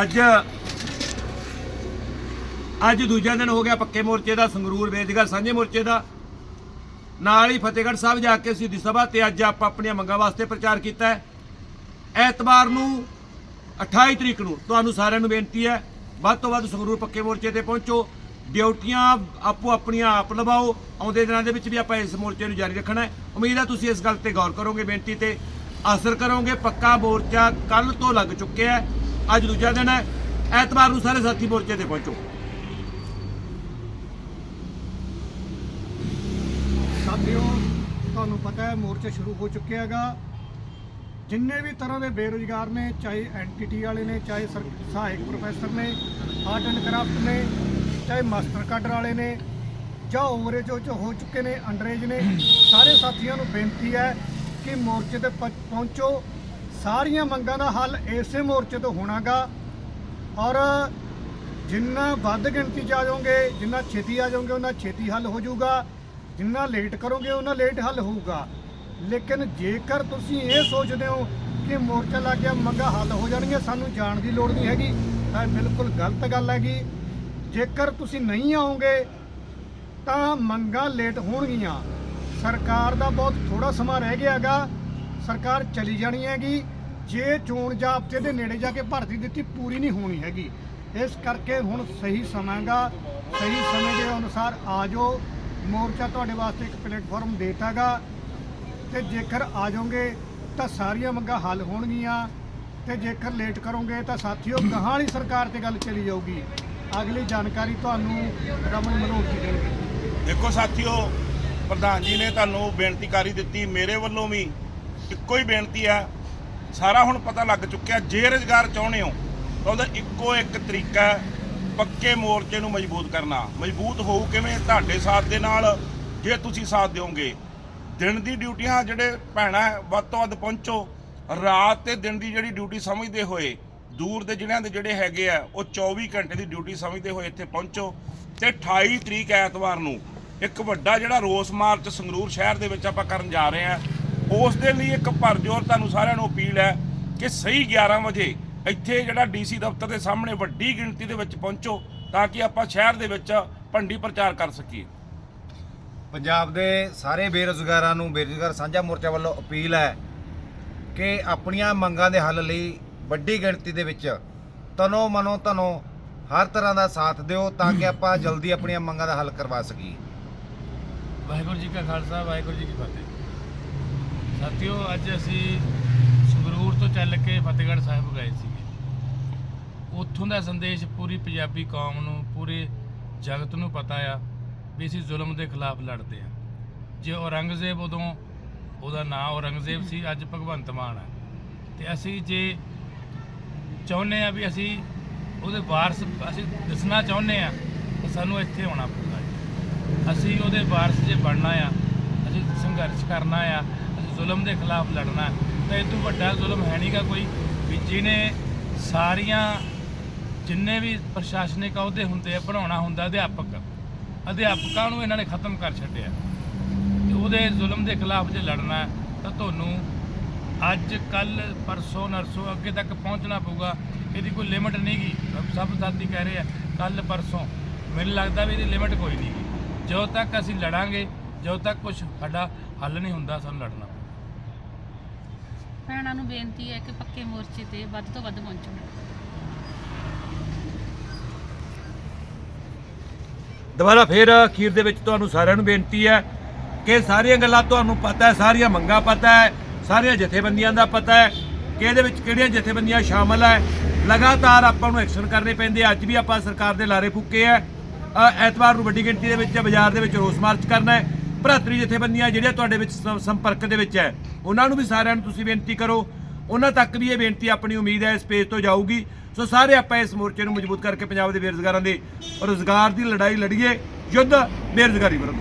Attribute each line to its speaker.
Speaker 1: ਅੱਜ ਅੱਜ ਦੂਜਾ ਦਿਨ ਹੋ ਗਿਆ ਪੱਕੇ ਮੋਰਚੇ ਦਾ, ਸੰਗਰੂਰ ਵੇਦਗਰ ਸਾਂਝੇ ਮੋਰਚੇ ਦਾ। ਨਾਲ ਹੀ ਫਤਿਹਗੜ੍ਹ ਸਾਹਿਬ ਜਾ ਕੇ ਸਿੱਧੀ ਸਭਾ ਤੇ ਅੱਜ ਆਪਾਂ ਆਪਣੀਆਂ ਮੰਗਾਂ ਵਾਸਤੇ ਪ੍ਰਚਾਰ ਕੀਤਾ ਹੈ। ਐਤਵਾਰ ਨੂੰ 28 ਤਰੀਕ ਨੂੰ ਤੁਹਾਨੂੰ ਸਾਰਿਆਂ ਨੂੰ ਬੇਨਤੀ ਹੈ, ਵੱਧ ਤੋਂ ਵੱਧ ਸੰਗਰੂਰ ਪੱਕੇ ਮੋਰਚੇ ਤੇ ਪਹੁੰਚੋ। ਡਿਊਟੀਆਂ ਆਪੋ ਆਪਣੀਆਂ ਆਪ ਲਵਾਓ ਆਉਂਦੇ ਦਿਨਾਂ ਦੇ ਵਿੱਚ ਵੀ ਆਪਾਂ ਇਸ ਮੋਰਚੇ ਨੂੰ ਜਾਰੀ ਰੱਖਣਾ ਹੈ। ਉਮੀਦ ਹੈ ਤੁਸੀਂ ਇਸ ਗੱਲ ਤੇ ਗੌਰ ਕਰੋਗੇ, ਬੇਨਤੀ ਤੇ ਅਸਰ ਕਰੋਗੇ। ਪੱਕਾ ਮੋਰਚਾ ਕੱਲ ਤੋਂ ਲੱਗ ਚੁੱਕਿਆ ਹੈ। ਅੱਜ ਦੂਜਾ ਦਿਨ ਹੈ। ਐਤਵਾਰ ਨੂੰ ਸਾਰੇ ਸਾਥੀ ਮੋਰਚੇ ਤੇ ਪਹੁੰਚੋ।
Speaker 2: ਸਾਥੀਓ, ਤੁਹਾਨੂੰ ਪਤਾ ਹੈ, ਮੋਰਚਾ ਸ਼ੁਰੂ ਹੋ ਚੁੱਕਿਆ ਹੈਗਾ। ਜਿੰਨੇ ਵੀ ਤਰ੍ਹਾਂ ਦੇ ਬੇਰੁਜ਼ਗਾਰ ਨੇ, ਚਾਹੇ ਐਨਟੀਟੀ ਵਾਲੇ ਨੇ, ਚਾਹੇ ਸਰ- ਸਹਾਇਕ ਪ੍ਰੋਫੈਸਰ ਨੇ, ਆਰਟ ਐਂਡ ਕਰਾਫਟ ਨੇ, ਚਾਹੇ ਮਾਸਟਰ ਕਾਡਰ ਵਾਲੇ ਨੇ, ਜਾਂ ਓਵਰੇਜ ਜੋ ਹੋ ਚੁੱਕੇ ਨੇ ਅੰਡਰੇਜ ਨੇ, ਸਾਰੇ ਸਾਥੀਆਂ ਨੂੰ ਬੇਨਤੀ ਹੈ ਕਿ ਮੋਰਚੇ ਤੇ ਪਹੁੰਚੋ। ਸਾਰੀਆਂ ਮੰਗਾਂ ਦਾ ਹੱਲ ਇਸੇ ਮੋਰਚੇ ਤੋਂ ਹੋਣਾਗਾ। ਔਰ ਜਿੰਨਾ ਵੱਧ ਗਿਣਤੀ 'ਚ ਆ ਜਾਓਗੇ, ਜਿੰਨਾ ਛੇਤੀ ਆ ਜਾਓਗੇ, ਉਹਨਾਂ ਛੇਤੀ ਹੱਲ ਹੋ ਜਾਊਗਾ। ਜਿੰਨਾ ਲੇਟ ਕਰੋਗੇ, ਉਹਨਾਂ ਲੇਟ ਹੱਲ ਹੋਊਗਾ। ਲੇਕਿਨ ਜੇਕਰ ਤੁਸੀਂ ਇਹ ਸੋਚਦੇ ਹੋ ਕਿ ਮੋਰਚਾ ਲੱਗ ਗਿਆ, ਮੰਗਾ ਹੱਲ ਹੋ ਜਾਣਗੀਆਂ, ਸਾਨੂੰ ਜਾਣ ਦੀ ਲੋੜ ਨਹੀਂ ਹੈਗੀ, ਤਾਂ ਇਹ ਬਿਲਕੁਲ ਗਲਤ ਗੱਲ ਹੈਗੀ। ਜੇਕਰ ਤੁਸੀਂ ਨਹੀਂ ਆਓਗੇ, ਤਾਂ ਮੰਗਾਂ ਲੇਟ ਹੋਣਗੀਆਂ। ਸਰਕਾਰ ਦਾ ਬਹੁਤ ਥੋੜਾ ਸਮਾਂ ਰਹਿ ਗਿਆ ਹੈਗਾ ਸਰਕਾਰ ਚਲੀ ਜਾਣੀ ਹੈਗੀ, ਜੇ ਚੋਣ ਜਾਬਤੇ ਦੇ ਨੇੜੇ ਜਾ ਕੇ ਭਰਤੀ ਦਿੱਤੀ ਪੂਰੀ ਨਹੀਂ ਹੋਣੀ ਹੈਗੀ। ਇਸ ਕਰਕੇ ਹੁਣ ਸਹੀ ਸਮਾਂਗਾ, ਸਹੀ ਸਮੇਂ ਦੇ ਅਨੁਸਾਰ ਆ ਜਾਓ। ਮੋਰਚਾ ਤੁਹਾਡੇ ਵਾਸਤੇ ਇੱਕ ਪਲੇਟਫਾਰਮ ਦੇਤਾਗਾ। ਤੇ ਜੇਕਰ ਆ ਜਾਓਗੇ, ਤਾਂ ਸਾਰੀਆਂ ਮੰਗਾਂ ਹੱਲ ਹੋਣਗੀਆਂ। ਤੇ ਜੇਕਰ ਲੇਟ ਕਰੋਗੇ, ਤਾਂ ਸਾਥੀਓ ਗਾਹਾਂ ਵਾਲੀ ਸਰਕਾਰ ਤੇ ਗੱਲ ਚਲੀ ਜਾਊਗੀ। ਅਗਲੀ ਜਾਣਕਾਰੀ ਤੁਹਾਨੂੰ ਰਮਨ ਮਨੋਜ ਜੀ ਦੇਣਗੇ।
Speaker 3: ਦੇਖੋ ਸਾਥੀਓ, ਪ੍ਰਧਾਨ ਜੀ ਨੇ ਤੁਹਾਨੂੰ ਬੇਨਤੀ ਕਰੀ ਦਿੱਤੀ, ਮੇਰੇ ਵੱਲੋਂ ਵੀ ਇੱਕੋ ਹੀ ਬੇਨਤੀ ਹੈ ਸਾਰਾ ਹੁਣ ਪਤਾ ਲੱਗ ਚੁੱਕਿਆ, ਜੇ ਰੁਜ਼ਗਾਰ ਚਾਹੁੰਦੇ ਹੋ, ਤਾਂ ਉਹਦਾ ਇੱਕੋ ਇੱਕ ਤਰੀਕਾ ਪੱਕੇ ਮੋਰਚੇ ਨੂੰ ਮਜ਼ਬੂਤ ਕਰਨਾ। ਮਜ਼ਬੂਤ ਹੋਊ ਕਿਵੇਂ? ਤੁਹਾਡੇ ਸਾਥ ਦੇ ਨਾਲ, ਜੇ ਤੁਸੀਂ ਸਾਥ ਦਿਓਗੇ। ਦਿਨ ਦੀ ਡਿਊਟੀਆਂ ਜਿਹੜੇ ਭੈਣਾਂ, ਵੱਧ ਤੋਂ ਵੱਧ ਪਹੁੰਚੋ। ਰਾਤ ਤੇ ਦਿਨ ਦੀ ਜਿਹੜੀ ਡਿਊਟੀ ਸਮਝਦੇ ਹੋਏ, ਦੂਰ ਦੇ ਜ਼ਿਲ੍ਹਿਆਂ ਦੇ ਜਿਹੜੇ ਹੈਗੇ ਆ, ਉਹ 24 ਘੰਟੇ ਦੀ ਡਿਊਟੀ ਸਮਝਦੇ ਹੋਏ ਇੱਥੇ ਪਹੁੰਚੋ। ਤੇ 28 ਤਰੀਕ ਐਤਵਾਰ ਨੂੰ ਇੱਕ ਵੱਡਾ ਜਿਹੜਾ ਰੋਸ ਮਾਰਚ ਸੰਗਰੂਰ ਸ਼ਹਿਰ ਦੇ ਵਿੱਚ ਆਪਾਂ ਕਰਨ ਜਾ ਰਹੇ ਹਾਂ ਉਸ ਦੇ ਲਈ ਇੱਕ ਭਰਜੋਰ ਤੁਹਾਨੂੰ ਸਾਰਿਆਂ ਨੂੰ ਅਪੀਲ ਹੈ ਕਿ ਸਹੀ 11 ਵਜੇ ਇੱਥੇ ਜਿਹੜਾ ਡੀਸੀ ਦਫ਼ਤਰ ਦੇ ਸਾਹਮਣੇ ਵੱਡੀ ਗਿਣਤੀ ਦੇ ਵਿੱਚ ਪਹੁੰਚੋ ਤਾਂ ਕਿ ਆਪਾਂ ਸ਼ਹਿਰ ਦੇ ਵਿੱਚ ਭੰਡੀ ਪ੍ਰਚਾਰ ਕਰ ਸਕੀਏ।
Speaker 4: ਪੰਜਾਬ ਦੇ ਸਾਰੇ ਬੇਰੁਜ਼ਗਾਰਾਂ ਨੂੰ ਬੇਰੁਜ਼ਗਾਰ ਸਾਂਝਾ ਮੋਰਚਾ ਵੱਲੋਂ ਅਪੀਲ ਹੈ ਕਿ ਆਪਣੀਆਂ ਮੰਗਾਂ ਦੇ ਹੱਲ ਲਈ ਵੱਡੀ ਗਿਣਤੀ ਦੇ ਵਿੱਚ ਤਨੋ ਮਨੋ ਤਨੋ ਹਰ ਤਰ੍ਹਾਂ ਦਾ ਸਾਥ ਦਿਓ ਤਾਂ ਕਿ ਆਪਾਂ ਜਲਦੀ ਆਪਣੀਆਂ ਮੰਗਾਂ ਦਾ ਹੱਲ ਕਰਵਾ ਸਕੀਏ।
Speaker 5: ਵਾਹਿਗੁਰੂ ਜੀ ਕਾ ਖਾਲਸਾ ਵਾਹਿਗੁਰੂ ਜੀ ਕੀ ਫਤਿਹ। ਸਾਥੀਓ, ਅੱਜ ਅਸੀਂ ਸੰਗਰੂਰ ਤੋਂ ਚੱਲ ਕੇ ਫਤਿਹਗੜ੍ਹ ਸਾਹਿਬ ਗਏ ਸੀਗੇ। ਉੱਥੋਂ ਦਾ ਸੰਦੇਸ਼ ਪੂਰੀ ਪੰਜਾਬੀ ਕੌਮ ਨੂੰ, ਪੂਰੇ ਜਗਤ ਨੂੰ ਪਤਾ ਆ ਵੀ ਅਸੀਂ ਜ਼ੁਲਮ ਦੇ ਖਿਲਾਫ ਲੜਦੇ ਆ। ਜੇ ਔਰੰਗਜ਼ੇਬ ਉਦੋਂ, ਉਹਦਾ ਨਾਂ ਔਰੰਗਜ਼ੇਬ ਸੀ, ਅੱਜ ਭਗਵੰਤ ਮਾਨ ਆ। ਤੇ ਅਸੀਂ ਜੇ ਚਾਹੁੰਦੇ ਆ ਵੀ ਅਸੀਂ ਉਹਦੇ ਵਾਰਸ, ਅਸੀਂ ਦੱਸਣਾ ਚਾਹੁੰਦੇ ਆ, ਤਾਂ ਸਾਨੂੰ ਇੱਥੇ ਆਉਣਾ ਪਊਗਾ। ਅਸੀਂ ਉਹਦੇ ਵਾਰਸ ਜੇ ਬਣਨਾ ਆ, ਅਸੀਂ ਸੰਘਰਸ਼ ਕਰਨਾ ਆ ਜ਼ੁਲਮ ਦੇ ਖਿਲਾਫ ਲੜਨਾ ਤਾਂ ਇਹ ਤੋਂ ਵੱਡਾ ਜ਼ੁਲਮ ਹੈ ਨਹੀਂਗਾ ਕੋਈ ਵੀ ਜਿਹਨੇ ਸਾਰੀਆਂ ਜਿੰਨੇ ਵੀ ਪ੍ਰਸ਼ਾਸਨਿਕ ਅਹੁਦੇ ਹੁੰਦੇ ਆ, ਬਣਾਉਣਾ ਹੁੰਦਾ ਅਧਿਆਪਕ। ਅਧਿਆਪਕਾਂ ਨੂੰ ਇਹਨਾਂ ਨੇ ਖਤਮ ਕਰ ਛੱਡਿਆ। ਤੇ ਉਹਦੇ ਜ਼ੁਲਮ ਦੇ ਖਿਲਾਫ ਜੇ ਲੜਨਾ ਤਾਂ ਤੁਹਾਨੂੰ ਅੱਜ, ਕੱਲ, ਪਰਸੋਂ, ਨਰਸੋਂ ਅੱਗੇ ਤੱਕ ਪਹੁੰਚਣਾ ਪਊਗਾ। ਇਹਦੀ ਕੋਈ ਲਿਮਿਟ ਨਹੀਂਗੀ ਸਭ ਸਾਥੀ ਕਹਿ ਰਹੇ ਆ, ਕੱਲ, ਪਰਸੋਂ। ਮੈਨੂੰ ਲੱਗਦਾ ਵੀ ਇਹਦੀ ਲਿਮਿਟ ਕੋਈ ਨਹੀਂਗੀ ਜਦੋਂ ਤੱਕ ਅਸੀਂ ਲੜਾਂਗੇ, ਜਦੋਂ ਤੱਕ ਕੁਝ ਸਾਡਾ ਹੱਲ ਨਹੀਂ ਹੁੰਦਾ ਸਾਨੂੰ ਲੜਨਾ।
Speaker 6: ਭੈਣਾਂ ਨੂੰ ਬੇਨਤੀ ਹੈ ਕਿ ਪੱਕੇ ਮੋਰਚੇ ਤੇ ਵੱਧ ਤੋਂ ਵੱਧ ਪਹੁੰਚੋ।
Speaker 1: ਦੁਬਾਰਾ ਫੇਰ ਅਖੀਰ ਦੇ ਵਿੱਚ ਤੁਹਾਨੂੰ ਸਾਰਿਆਂ ਨੂੰ ਬੇਨਤੀ ਹੈ ਕਿ ਸਾਰੀਆਂ ਗੱਲਾਂ ਤੁਹਾਨੂੰ ਪਤਾ ਹੈ, ਸਾਰੀਆਂ ਮੰਗਾਂ ਪਤਾ ਹੈ, ਸਾਰੀਆਂ ਜਥੇਬੰਦੀਆਂ ਦਾ ਪਤਾ ਹੈ ਕਿ ਇਹਦੇ ਵਿੱਚ ਕਿਹੜੀਆਂ ਜਥੇਬੰਦੀਆਂ ਸ਼ਾਮਲ ਹੈ। ਲਗਾਤਾਰ ਆਪਾਂ ਨੂੰ ਐਕਸ਼ਨ ਕਰਨੇ ਪੈਂਦੇ ਅੱਜ ਵੀ ਆਪਾਂ ਸਰਕਾਰ ਦੇ ਲਾਰੇ ਫੂਕੇ ਆ। ਐਤਵਾਰ ਨੂੰ ਵੱਡੀ ਗਿਣਤੀ ਦੇ ਵਿੱਚ ਬਾਜ਼ਾਰ ਦੇ ਵਿੱਚ ਰੋਸ ਮਾਰਚ ਕਰਨਾ ਹੈ। ਭਰਾਤਰੀ ਜਥੇਬੰਦੀਆਂ ਜਿਹੜੀਆਂ ਤੁਹਾਡੇ ਵਿੱਚ ਸੰਪਰਕ ਦੇ ਵਿੱਚ ਹੈ। ਉਹਨਾਂ ਨੂੰ ਵੀ ਸਾਰਿਆਂ ਨੂੰ ਤੁਸੀਂ ਬੇਨਤੀ ਕਰੋ। ਉਹਨਾਂ ਤੱਕ ਵੀ ਇਹ ਬੇਨਤੀ ਆਪਣੀ ਉਮੀਦ ਹੈ ਇਸ ਪੇਜ ਤੋਂ ਜਾਊਗੀ। ਸੋ ਸਾਰੇ ਆਪਾਂ ਇਸ ਮੋਰਚੇ ਨੂੰ ਮਜ਼ਬੂਤ ਕਰਕੇ ਪੰਜਾਬ ਦੇ ਬੇਰੁਜ਼ਗਾਰਾਂ ਦੇ ਰੋਜ਼ਗਾਰ ਦੀ ਲੜਾਈ ਲੜੀਏ। ਯੁੱਧ ਬੇਰੁਜ਼ਗਾਰੀ ਵਿਰੁੱਧ